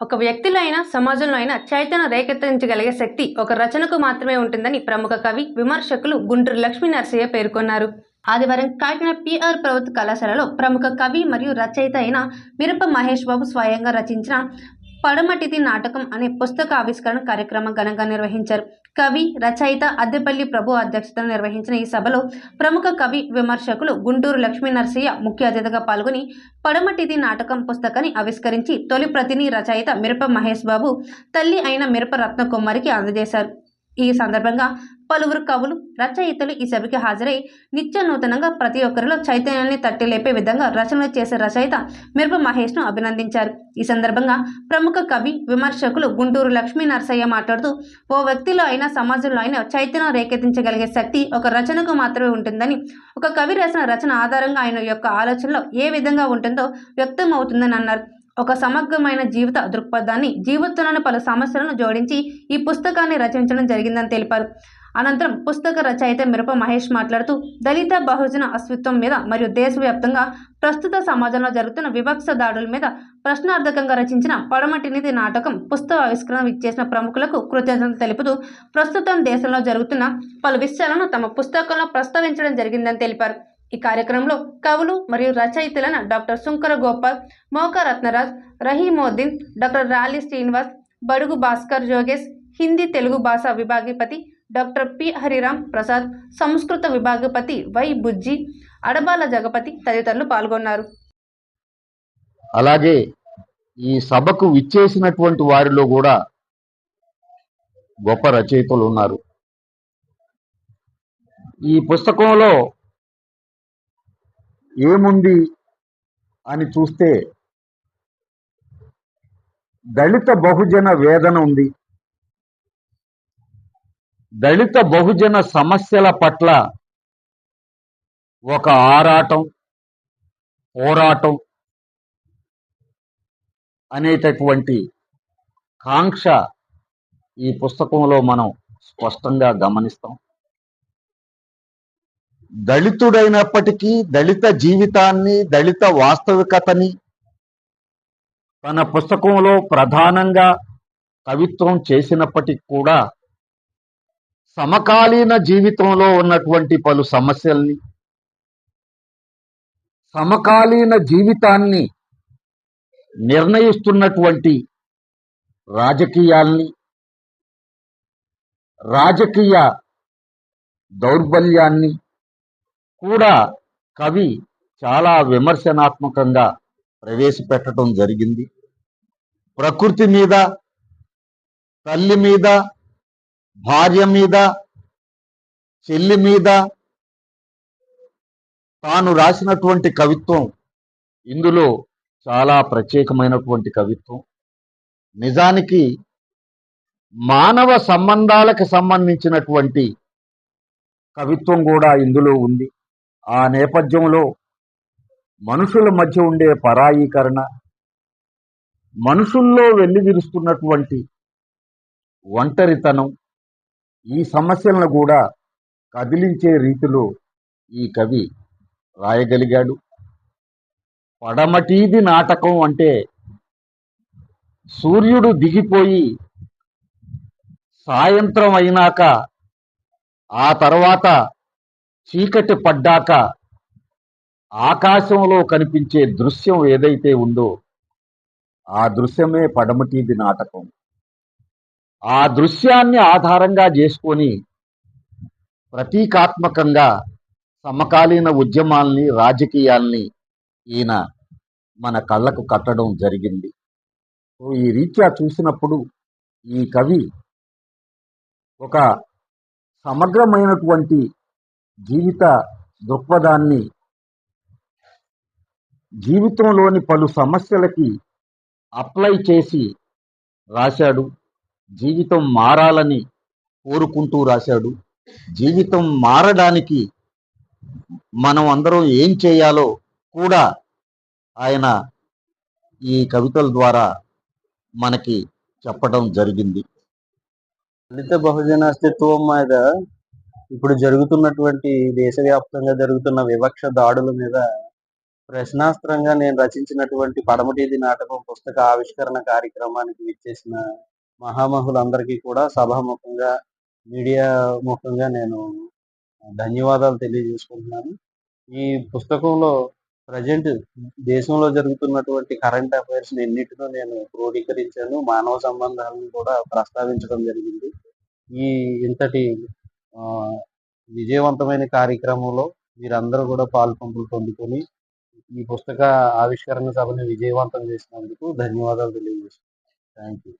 ఒక వ్యక్తిలో అయినా సమాజంలో అయినా చైతన్య రేకెత్తించగలిగే శక్తి ఒక రచనకు మాత్రమే ఉంటుందని ప్రముఖ కవి విమర్శకులు గుంటూరు లక్ష్మీ నరసయ్య పేర్కొన్నారు. ఆదివారం కాకినాడ పిఆర్ ప్రభుత్వ కళాశాలలో ప్రముఖ కవి మరియు రచయిత అయిన మిరప మహేష్ బాబు స్వయంగా రచించిన పడమటిది నాటకం అనే పుస్తక ఆవిష్కరణ కార్యక్రమం ఘనంగా నిర్వహించారు. కవి రచయిత అద్దెపల్లి ప్రభు అధ్యక్షతన నిర్వహించిన ఈ సభలో ప్రముఖ కవి విమర్శకులు గుంటూరు లక్ష్మీ నరసయ్య ముఖ్య అతిథిగా పాల్గొని పడమటిది నాటకం పుస్తకాన్ని ఆవిష్కరించి తొలి ప్రతిని రచయిత మిరప మహేష్ బాబు తల్లి అయిన మిరప రత్నకుమారికి అందజేశారు. ఈ సందర్భంగా పలువురు కవులు రచయితలు ఈ సభకి హాజరై నిత్య నూతనంగా ప్రతి ఒక్కరిలో చైతన్యాన్ని తట్టిలేపే విధంగా రచనలు చేసే రచయిత మిరప మహేష్ను అభినందించారు. ఈ సందర్భంగా ప్రముఖ కవి విమర్శకులు గుంటూరు లక్ష్మీ నరసయ్య మాట్లాడుతూ ఓ వ్యక్తిలో అయినా సమాజంలో అయినా చైతన్యం రేకెత్తించగలిగే శక్తి ఒక రచనకు మాత్రమే ఉంటుందని ఒక కవి రాసిన రచన ఆధారంగా ఆయన యొక్క ఆలోచనలో ఏ విధంగా ఉంటుందో వ్యక్తం అవుతుందని అన్నారు. ఒక సమగ్రమైన జీవిత దృక్పథాన్ని జీవితంలోని పలు సమస్యలను జోడించి ఈ పుస్తకాన్ని రచించడం జరిగిందని తెలిపారు. అనంతరం పుస్తక రచయిత మిరప మహేష్ మాట్లాడుతూ దళిత బహుజన అస్తిత్వం మీద మరియు దేశవ్యాప్తంగా ప్రస్తుత సమాజంలో జరుగుతున్న వివక్ష దాడుల మీద ప్రశ్నార్థకంగా రచించిన పడమటినిధి నాటకం పుస్తక ఆవిష్కరణ ఇచ్చేసిన ప్రముఖులకు కృతజ్ఞతలు తెలుపుతూ ప్రస్తుతం దేశంలో జరుగుతున్న పలు విషయాలను తమ పుస్తకంలో ప్రస్తావించడం జరిగిందని తెలిపారు. ఈ కార్యక్రమంలో కవులు మరియు రచయితలైన డాక్టర్ శుంకర గోపాల్ మోక రత్నరాజ్ రహీమోద్దీన్ డాక్టర్ రాలి శ్రీనివాస్ బడుగు భాస్కర్ జోగేష్ హిందీ తెలుగు భాష విభాగపతి డాక్టర్ పి హరిరామ్ ప్రసాద్ సంస్కృత విభాగపతి వై బుజ్జి అడబాల జగపతి తదితరులు పాల్గొన్నారు. అలాగే ఈ సభకు విచ్చేసినటువంటి వారిలో కూడా గొప్ప రచయితలు ఉన్నారు. ఈ పుస్తకంలో ఏముంది అని చూస్తే దళిత బహుజన వేదన ఉంది. దళిత బహుజన సమస్యల పట్ల ఒక ఆరాటం పోరాటం అనేటటువంటి కాంక్ష ఈ పుస్తకంలో మనం స్పష్టంగా గమనిస్తాం. దళితుడైనప్పటికీ దళిత జీవితాన్ని దళిత వాస్తవికతని తన పుస్తకంలో ప్రధానంగా కవిత్వం చేసినప్పటికీ కూడా సమకాలీన జీవితంలో ఉన్నటువంటి పలు సమస్యల్ని సమకాలీన జీవితాన్ని నిర్ణయిస్తున్నటువంటి రాజకీయాల్ని రాజకీయ దౌర్బల్యాన్ని కూడా కవి చాలా విమర్శనాత్మకంగా ప్రవేశపెట్టడం జరిగింది. ప్రకృతి మీద తల్లి మీద భార్య మీద చెల్లి మీద తాను రాసినటువంటి కవిత్వం ఇందులో చాలా ప్రత్యేకమైనటువంటి కవిత్వం. నిజానికి మానవ సంబంధాలకు సంబంధించినటువంటి కవిత్వం కూడా ఇందులో ఉంది. ఆ నేపథ్యంలో మనుషుల మధ్య ఉండే పరాయీకరణ మనుషుల్లో వెల్లివిరుస్తున్నటువంటి ఒంటరితనం ఈ సమస్యలను కూడా కదిలించే రీతిలో ఈ కవి రాయగలిగాడు. పడమటీది నాటకం అంటే సూర్యుడు దిగిపోయి సాయంత్రం అయినాక ఆ తర్వాత చీకటి పడ్డాక ఆకాశంలో కనిపించే దృశ్యం ఏదైతే ఉందో ఆ దృశ్యమే పడమటీది నాటకం. ఆ దృశ్యాన్ని ఆధారంగా చేసుకొని ప్రతీకాత్మకంగా సమకాలీన ఉద్యమాల్ని రాజకీయాల్ని ఈయన మన కళ్ళకు కట్టడం జరిగింది. ఈ రీత్యా చూసినప్పుడు ఈ కవి ఒక సమగ్రమైనటువంటి జీవిత దృక్పథాన్ని జీవితంలోని పలు సమస్యలకి అప్లై చేసి రాశాడు. జీవితం మారాలని కోరుకుంటూ రాశాడు. జీవితం మారడానికి మనం అందరం ఏం చేయాలో కూడా ఆయన ఈ కవితల ద్వారా మనకి చెప్పడం జరిగింది. దళిత బహుజన అస్తిత్వం మీద ఇప్పుడు జరుగుతున్నటువంటి దేశవ్యాప్తంగా జరుగుతున్న వివక్ష దాడుల మీద ప్రశ్నాస్త్రంగా నేను రచించినటువంటి పడమటిది నాటకం పుస్తక ఆవిష్కరణ కార్యక్రమానికి విచ్చేసిన మహామహులందరికీ కూడా సభాముఖంగా మీడియా ముఖంగా నేను ధన్యవాదాలు తెలియజేసుకుంటున్నాను. ఈ పుస్తకంలో ప్రజెంట్ దేశంలో జరుగుతున్నటువంటి కరెంట్ అఫైర్స్ ఎన్నిటినో నేను క్రోడీకరించాను. మానవ సంబంధాలను కూడా ప్రస్తావించడం జరిగింది. ఈ ఇంతటి విజయవంతమైన కార్యక్రమంలో మీరందరూ కూడా పాల్పంపులు పొందుకొని ఈ పుస్తక ఆవిష్కరణ సభను విజయవంతం చేసినందుకు ధన్యవాదాలు తెలియజేస్తున్నాను. Thank you